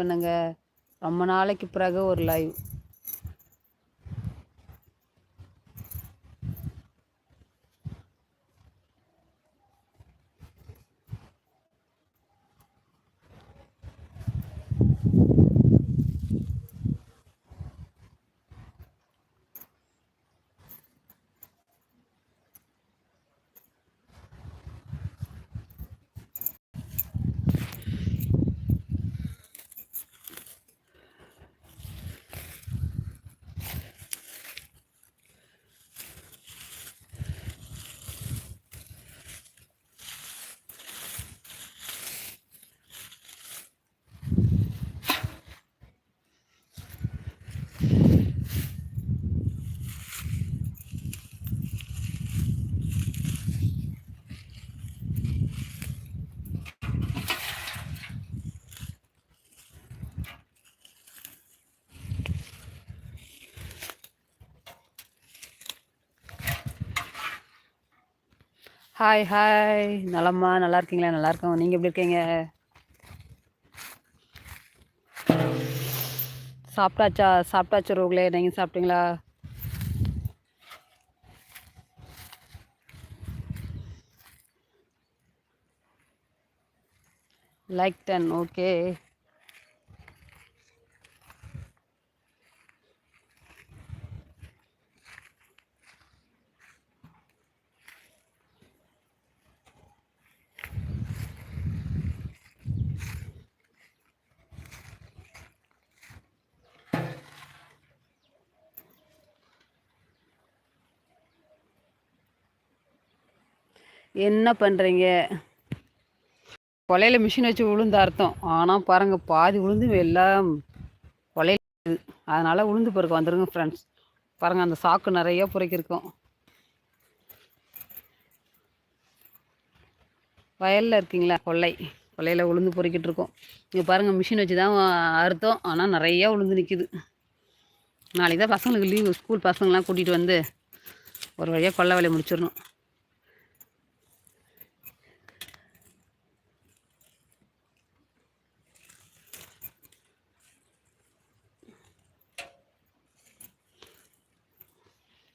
பண்ணுங்க. ரொம்ப நாளைக்கு பிறகு ஒரு லைவ் ஹாய் ஹாய் நலம்மா நல்லா இருக்கீங்களா? நல்லா இருக்கோம். நீங்கள் எப்படி இருக்கீங்க? சாப்பிட்டாச்சா? சாப்பிட்டாச்சு ரோகளே நீங்கள் சாப்பிட்டீங்களா? லைக் டன் ஓகே என்ன பண்ணுறீங்க கொலையில் மிஷின் வச்சு விழுந்த அர்த்தம். ஆனால் பாருங்கள் பாதி உளுந்து எல்லாம் கொலையில் அதனால் உளுந்து பொறுக்க வந்துடுங்க ஃப்ரெண்ட்ஸ் பாருங்கள் அந்த சாக்கு நிறைய பொறுக்கிருக்கோம். வயலில் இருக்கீங்களா? கொள்ளை. கொள்ளையில் உளுந்து பொறுக்கிட்டு இருக்கோம் இங்கே பாருங்கள் மிஷின் வச்சு தான் அறுத்தோம். ஆனால் நிறையா உளுந்து நிற்கிது நாளைக்கு தான் பசங்களுக்கு லீவு ஸ்கூல் பசங்களாம் கூட்டிகிட்டு வந்து ஒரு வழியாக கொள்ளை வேலையை முடிச்சிடணும்.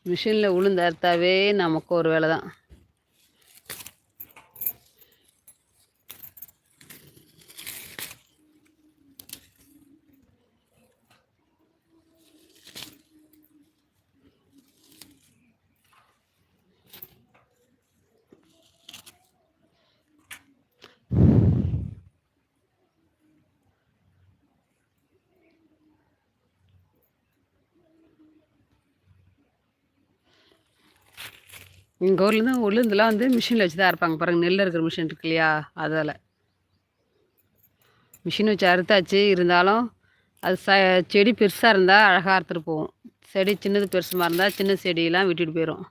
மிஷினில் உளுந்து அறுத்தாவே நமக்கு ஒரு வேலை தான் எங்கள் ஊரில் தான் உளுந்துலாம் வந்து மிஷினில் வச்சு தான் அரைப்பாங்க. பாருங்கள் நெல் இருக்கிற மிஷின் இருக்கு இல்லையா? அதில். மிஷின் வச்சு அறுத்தாச்சு. இருந்தாலும் அது ச செடி பெருசாக இருந்தால் அழகாக அறுத்துட்டு போகும். செடி சின்னது பெருசுமாக இருந்தால் சின்ன செடியெல்லாம் விட்டுட்டு போயிடும்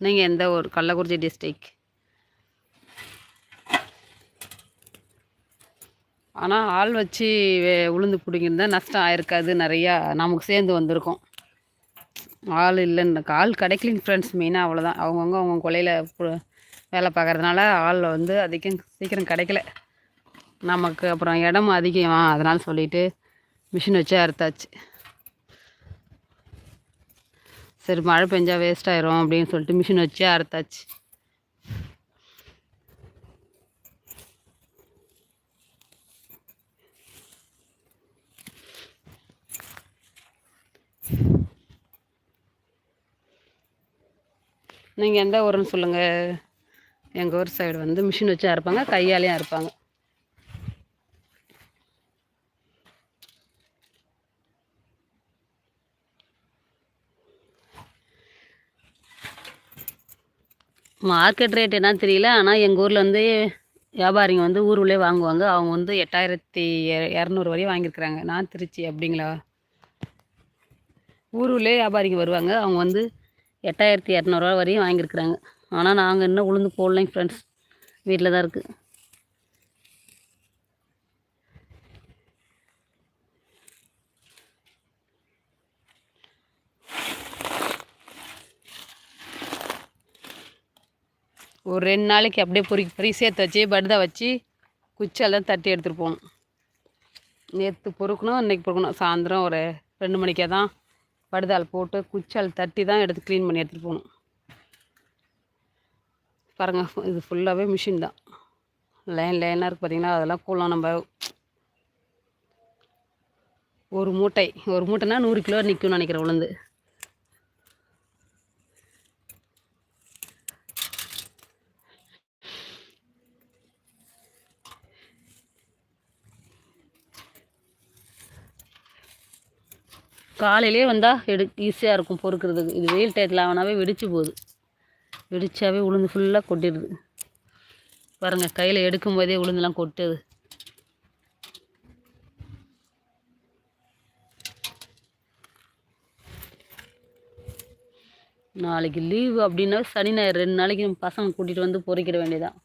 நீங்கள் எந்த ஒரு கள்ளக்குறிச்சி டிஸ்ட்ரிக் ஆனால் ஆள் வச்சு உளுந்து பிடிங்கிருந்தால் நஷ்டம் ஆயிருக்காது. நிறையா நமக்கு சேர்ந்து வந்திருக்கும். ஆள் இல்லைன்னு. ஆள் கிடைக்கலிங்க ஃப்ரெண்ட்ஸ் மெயினாக அவ்வளோதான் அவங்கவுங்க அவங்க கொலையில் வேலை பார்க்குறதுனால ஆள் வந்து அதிகம் சீக்கிரம் கிடைக்கல. நமக்கு அப்புறம் இடம் அதிகம். அதனால் சொல்லிட்டு மிஷின் வச்சு அறுத்தாச்சு. சரி மழை பெஞ்சால் வேஸ்ட் ஆயிரும் அப்படின்னு சொல்லிட்டு மிஷின் வச்சு அறுத்தாச்சு. நீங்கள் எந்த ஊருன்னு சொல்லுங்கள் எங்கள் ஊர் சைடு வந்து மிஷின் வச்சு அறுப்பாங்க கையாலேயும் அறுப்பாங்க மார்க்கெட் ரேட் என்னன்னு தெரியல ஆனால் எங்கள் ஊரில் வந்து வியாபாரிங்க வந்து ஊர் உள்ளே வாங்குவாங்க. அவங்க வந்து எட்டாயிரத்தி இரநூறு வரையும் வாங்கியிருக்கிறாங்க. நான் திருச்சி அப்படிங்களா? ஊர் உள்ளே வியாபாரிங்க வருவாங்க. அவங்க வந்து எட்டாயிரத்தி இரநூறுவா வரையும் வாங்கியிருக்கிறாங்க. ஆனால் நாங்கள் இன்னும் உளுந்து போடலைங்க ஃப்ரெண்ட்ஸ் வீட்டில் தான் இருக்குது ஒரு ரெண்டு நாளைக்கு அப்படியே பொறி பொறி சேர்த்து வச்சு படுதா வச்சு குச்சால் தட்டி எடுத்துகிட்டு போகணும். நேற்று பொறுக்கணும் இன்றைக்கி பொறுக்கணும். சாயந்தரம் ஒரு ரெண்டு மணிக்கே தான் படுதால் போட்டு குச்சால் தட்டி தான் எடுத்து க்ளீன் பண்ணி எடுத்துகிட்டு போகணும். பாருங்கள் இது ஃபுல்லாகவே மிஷின் தான். லைன் லைனாக இருக்குது பார்த்தீங்கன்னா அதெல்லாம் கூலம் நம்ம. ஒரு மூட்டை ஒரு மூட்டைனா நூறு கிலோ நிற்கும்னு நினைக்கிறேன் உளுந்து. காலையிலே வந்தால் எடு ஈஸியாக இருக்கும் பொறுக்கிறதுக்கு. இது வெயில் டயத்தில் ஆனாவே வெடிச்சு போகுது. வெடிச்சாவே உளுந்து ஃபுல்லாக கொட்டிடுது. பாருங்கள் கையில் எடுக்கும் போதே உளுந்துலாம் கொட்டுது. நாளைக்கு லீவு அப்படின்னா சனி ஞாயிறு. ரெண்டு நாளைக்கு பசங்க கூட்டிகிட்டு வந்து பொறிக்கிட வேண்டியதான்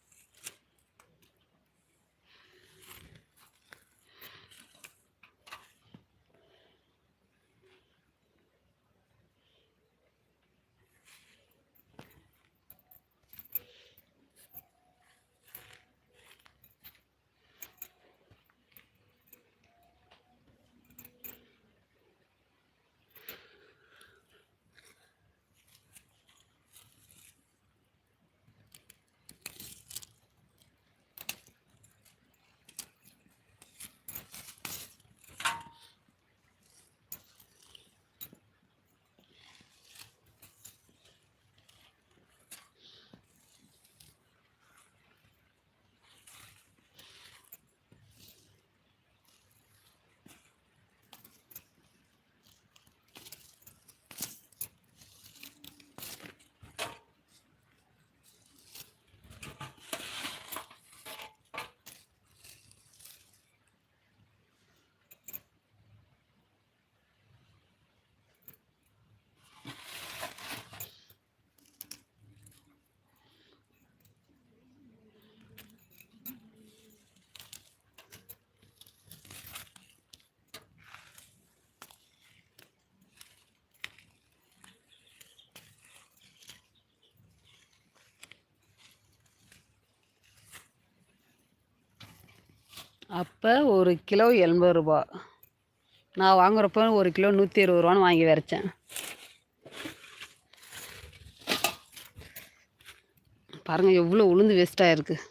அப்போ ஒரு கிலோ எண்பது ரூபா. நான் வாங்குறப்போ ஒரு கிலோ நூற்றி இருபது ரூபான்னு வாங்கி வரைச்சேன் பாருங்கள் எவ்வளோ உளுந்து வேஸ்ட்டாக இருக்குது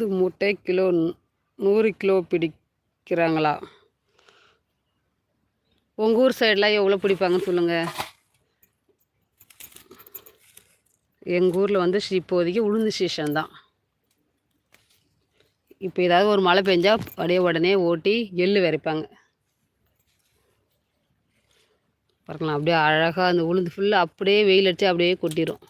ஐந்து மூட்டை கிலோ நூறு கிலோ பிடிக்கிறாங்களா? உங்கள் ஊர் சைடெலாம் எவ்வளோ பிடிப்பாங்கன்னு சொல்லுங்கள் எங்கள் ஊரில் வந்து இப்போதைக்கு உளுந்து சீசன் தான். இப்போ ஏதாவது ஒரு மழை பெஞ்சால் அப்படியே உடனே ஓட்டி எள்ளு விரைப்பாங்க பார்க்கலாம் அப்படியே அழகாக அந்த உளுந்து ஃபுல்லாக அப்படியே வெயில் அடித்து அப்படியே கொட்டிடும்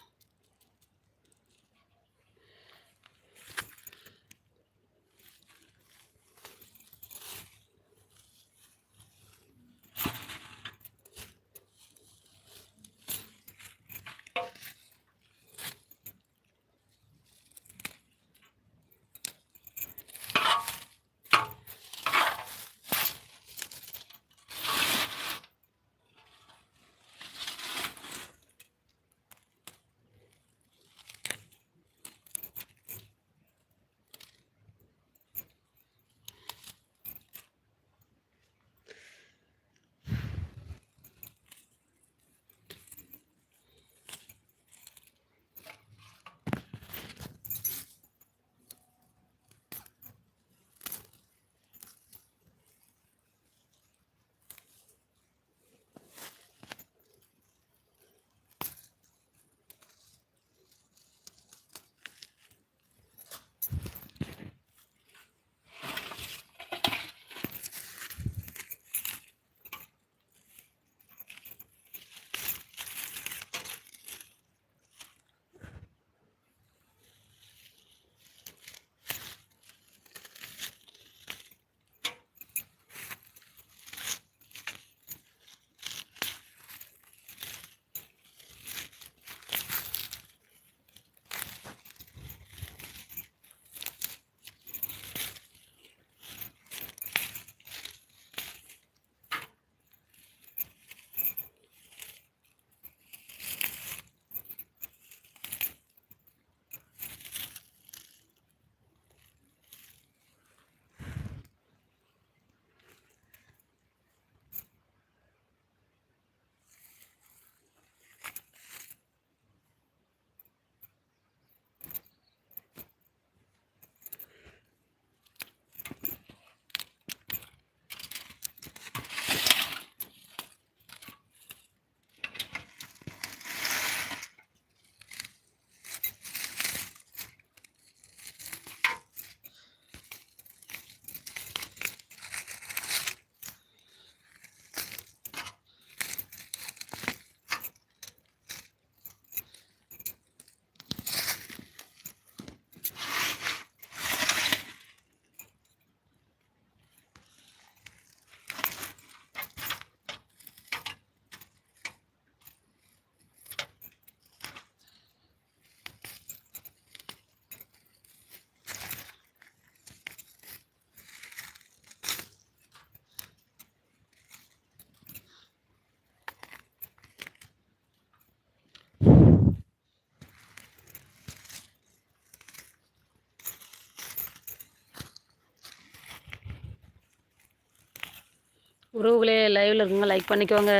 உறவுகளே லைவில் இருக்குங்க. லைக் பண்ணிக்கோங்க.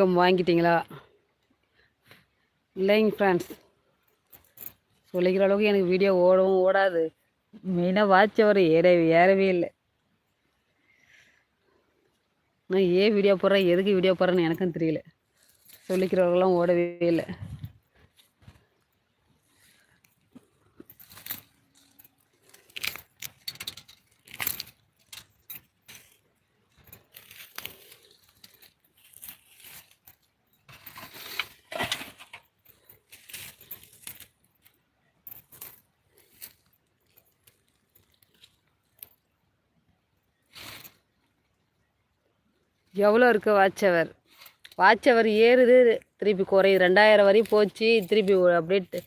யூடியூப் வாங்கிட்டீங்களா? இல்லைங்க ஃப்ரெண்ட்ஸ் சொல்லிக்கிற அளவுக்கு எனக்கு வீடியோ ஓடவும் ஓடாது. மெயினாக வாட்ச் அவர் ஏற ஏறவே இல்லை. நான் ஏன் வீடியோ போடுறேன்? எதுக்கு வீடியோ போடுறேன்னு எனக்கும் தெரியல. சொல்லிக்கிறவர்களாம் ஓடவே இல்லை. எவ்வளோ இருக்குது வாட்ச் வாட்சவர் வாட்ச் ஏறுது திருப்பி குறையுது. ரெண்டாயிரம் வரையும் போச்சு திருப்பி அப்படியே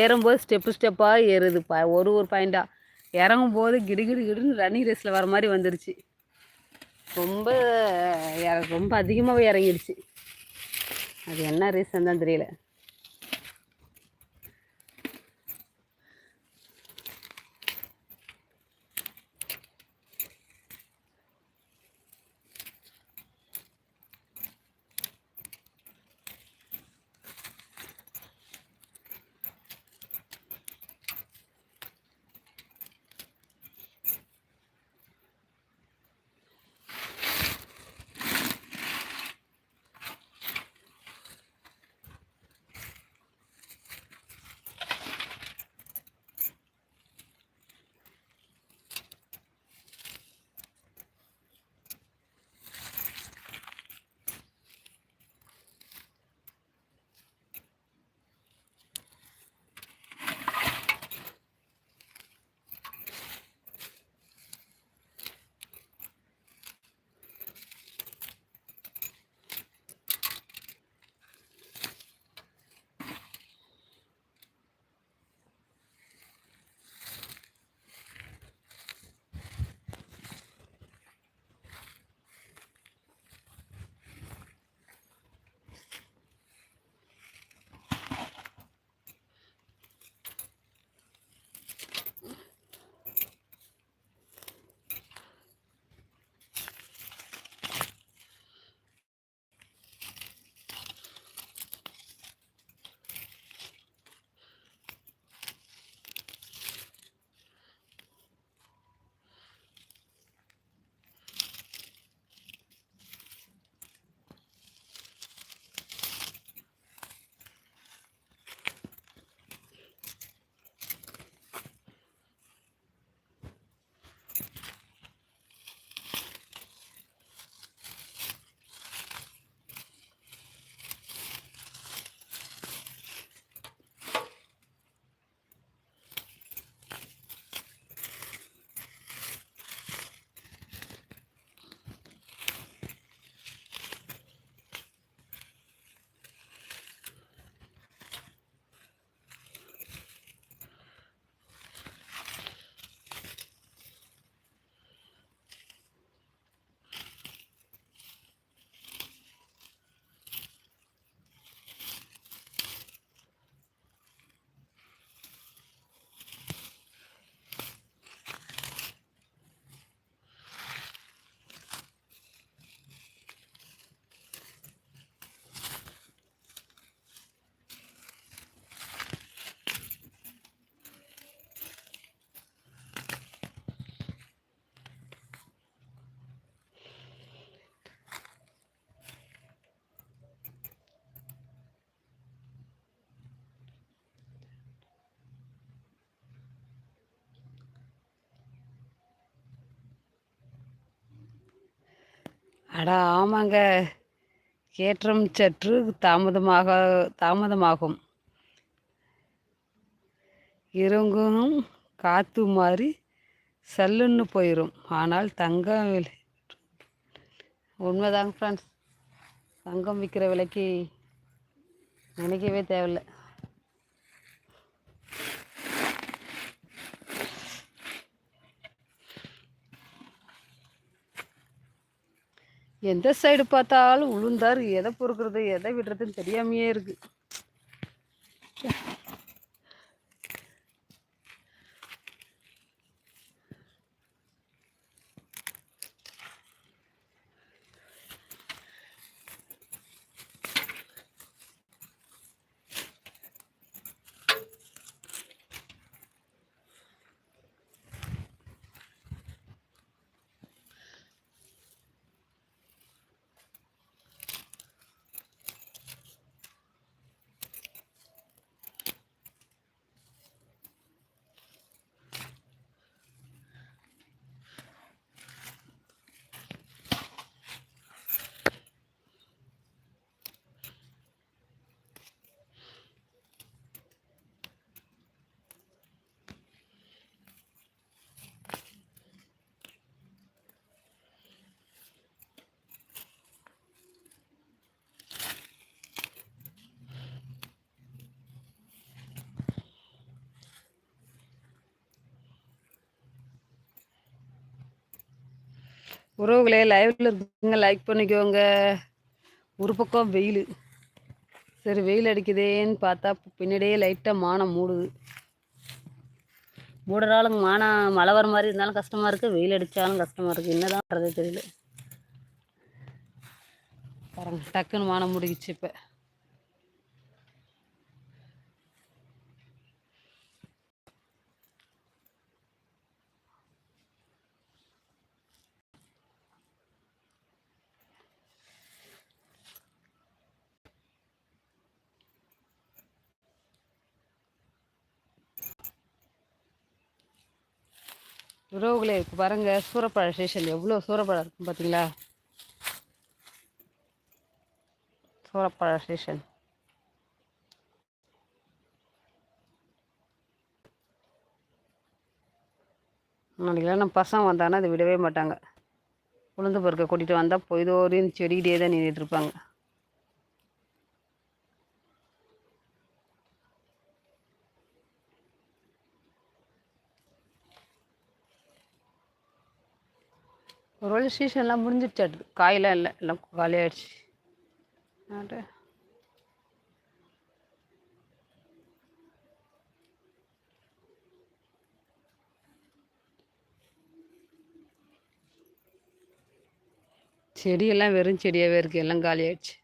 ஏறும்போது ஸ்டெப்பு ஸ்டெப்பாக ஏறுது. ப ஒரு ஒரு பாயிண்ட்டாக இறங்கும் போது கிடுகிடு கிடுன்னு ரன்னிங் ரேஸில் வர மாதிரி வந்துருச்சு. ரொம்ப ரொம்ப அதிகமாகவே இறங்கிடுச்சு அது என்ன ரீசன் தான் தெரியல. அடா ஆமாங்க. ஏற்றம் சற்று தாமதமாக தாமதமாகும். இறங்கும் காற்று மாதிரி சல்லுன்னு போயிடும் ஆனால் தங்கம் உண்மைதாங்க ஃப்ரெண்ட்ஸ் தங்கம் விற்கிற விலைக்கு நினைக்கவே தேவையில்லை. எந்த சைடு பார்த்தாலும் உளுந்தாரு எதை பொறுக்கிறது எதை விடுறதுன்னு தெரியாமையே இருக்குது உறவுகளே லைவ்ல இருக்குங்க லைக் பண்ணிக்கோங்க. ஒரு பக்கம் வெயில். சரி வெயில் அடிக்குதேன்னு பார்த்தா பின்னாடியே லைட்டாக மானம் மூடுது. மூடுறாலும் மானம் மழை வர மாதிரி இருந்தாலும் கஷ்டமாக இருக்குது வெயில் அடித்தாலும் கஷ்டமாக இருக்குது என்னதான் தெரியல. பாருங்க டக்குன்னு மானம் முடிக்கிச்சு இப்போ. உறவுகளே இருக்கு பாருங்கள் சூரப்பழ ஸ்டேஷன் எவ்வளோ சூரப்பழம் இருக்கும் பார்த்தீங்களா சூரப்பழ ஸ்டேஷன் நாளைக்கெல்லாம் நம்ம பசங்க வந்தாங்கன்னா அதை விடவே மாட்டாங்க. உளுந்து பருக்க கூட்டிகிட்டு வந்தால் பொய்தோரின்னு செடிக்கிட்டே தான் நின்றுட்டு இருப்பாங்க. ஒரு வேளை சீசன்லாம் முடிஞ்சிடுச்சு காயெல்லாம் இல்லை. எல்லாம் காலியாகிடுச்சு செடியெல்லாம் வெறும் செடியாகவே இருக்குது எல்லாம் காலியாகிடுச்சு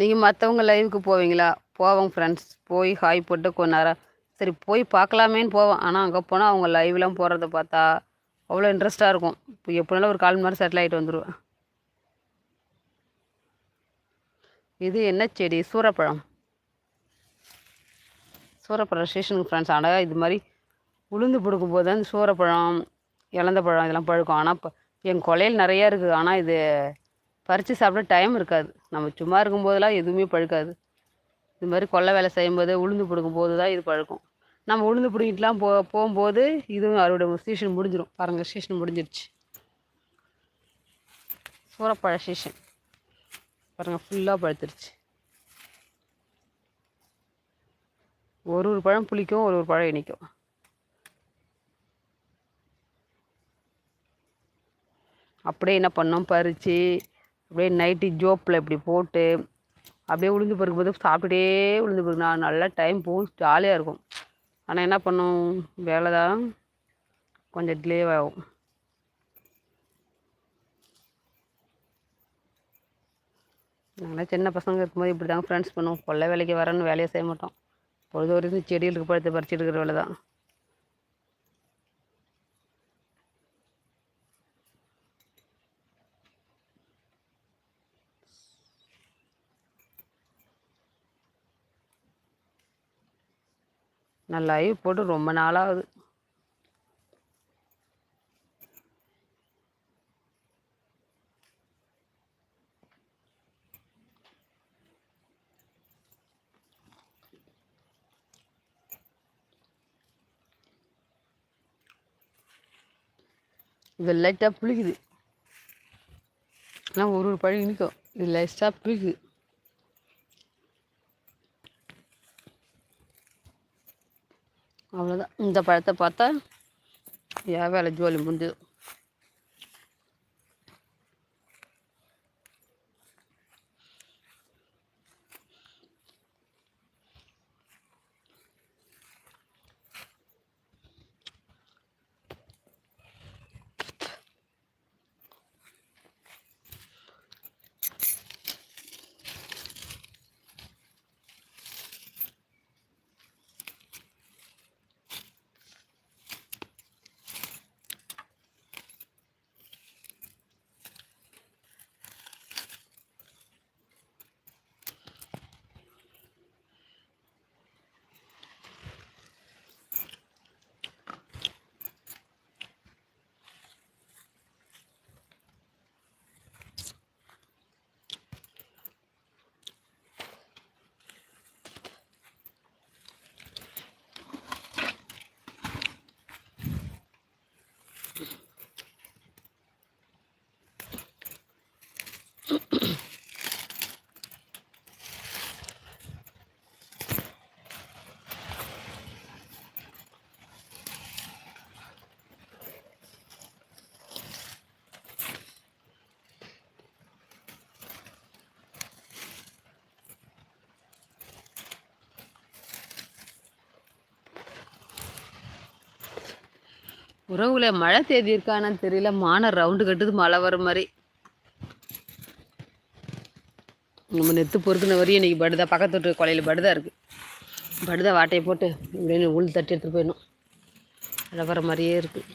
நீங்கள் மற்றவங்க லைவுக்கு போவீங்களா? போவோம் ஃப்ரெண்ட்ஸ் போய் ஹாய் போட்டு கொஞ்ச நேரம். சரி போய் பார்க்கலாமேன்னு போவோம். ஆனால் அங்கே போனால் அவங்க லைவ்லாம் போடுறத பார்த்தா அவ்வளோ இன்ட்ரெஸ்ட்டாக இருக்கும். இப்போ எப்படினாலும் ஒரு கால் மணி நேரம் செட்டில் ஆகிட்டு வந்துடுவேன் இது என்ன செடி? சூரப்பழம். சூரப்பழம் ஸ்டேஷனுக்கு ஃப்ரெண்ட்ஸ் ஆனால் இது மாதிரி உளுந்து பிடுக்கும் போது தான் சூரப்பழம் இழந்த பழம் இதெல்லாம் பழுக்கும். ஆனால் இப்போ என் கொலையில் நிறையா இருக்குது ஆனால் இது பறித்து சாப்பிட டைம் இருக்காது. நம்ம சும்மா இருக்கும்போதெல்லாம் எதுவுமே பழுக்காது. இது மாதிரி கொல்லை வேலை செய்யும்போது உளுந்து பிடுங்கும் போது தான் இது பழுக்கும். நம்ம உளுந்து பிடுங்கிட்டுலாம் போ போகும்போது இதுவும் அறுவடை சீசன் முடிஞ்சிடும் பாருங்கள் சீசன் முடிஞ்சிருச்சு. சூறப்பழ சீசன் பாருங்கள் ஃபுல்லாக பழுத்துருச்சு. ஒரு ஒரு பழம் புளிக்கும் ஒரு ஒரு பழம் இனிக்கும். அப்படியே என்ன பண்ணோம்? பறித்து அப்படியே நைட்டு ஜோப்பில் இப்படி போட்டு அப்படியே உளுந்து பருக்கும் போது சாப்பிட்டுட்டே உளுந்து பருக்கு நான் நல்லா டைம் போகும் ஜாலியாக இருக்கும். ஆனால் என்ன பண்ணும்? வேலை தான் கொஞ்சம் டிலே ஆகும். நாங்கள் சின்ன பசங்க இருக்கும்போது இப்படி தாங்க ஃப்ரெண்ட்ஸ் பண்ணுவோம். கொள்ளை வேலைக்கு வரேன்னு வேலையை செய்ய மாட்டோம். பொழுது வரைக்கும் செடிகளுக்கு பழுத்து பறிச்சுட்டு இருக்கிற வேலை தான் நான் லைவ் போட்டு ரொம்ப நாளாகுது இது லைட்டாக புளிக்குது. ஆனால் ஒரு ஒரு பழம் நிற்கும் இது லைட்டாக புளிக்குது. அவ்வளோதான் இந்த பழத்தை பார்த்தா ஏன் வேலை ஜோலி முடிஞ்சது. உறவுல மழை தேதி இருக்கான்னு தெரியல. மான ரவுண்டு கட்டுது மழை வர மாதிரி. நம்ம நெத்து பொறுக்கின வரையும் இன்றைக்கி படுதா? பக்கத்து வீட்டு கொலையில் படுதா இருக்குது படுதா வாட்டையை போட்டு இப்படின்னு உள் தட்டி எடுத்துகிட்டு போயிடணும். மழை வர மாதிரியே இருக்குது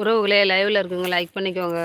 உறவுகளே லைவில் இருக்குங்க லைக் பண்ணிக்கோங்க.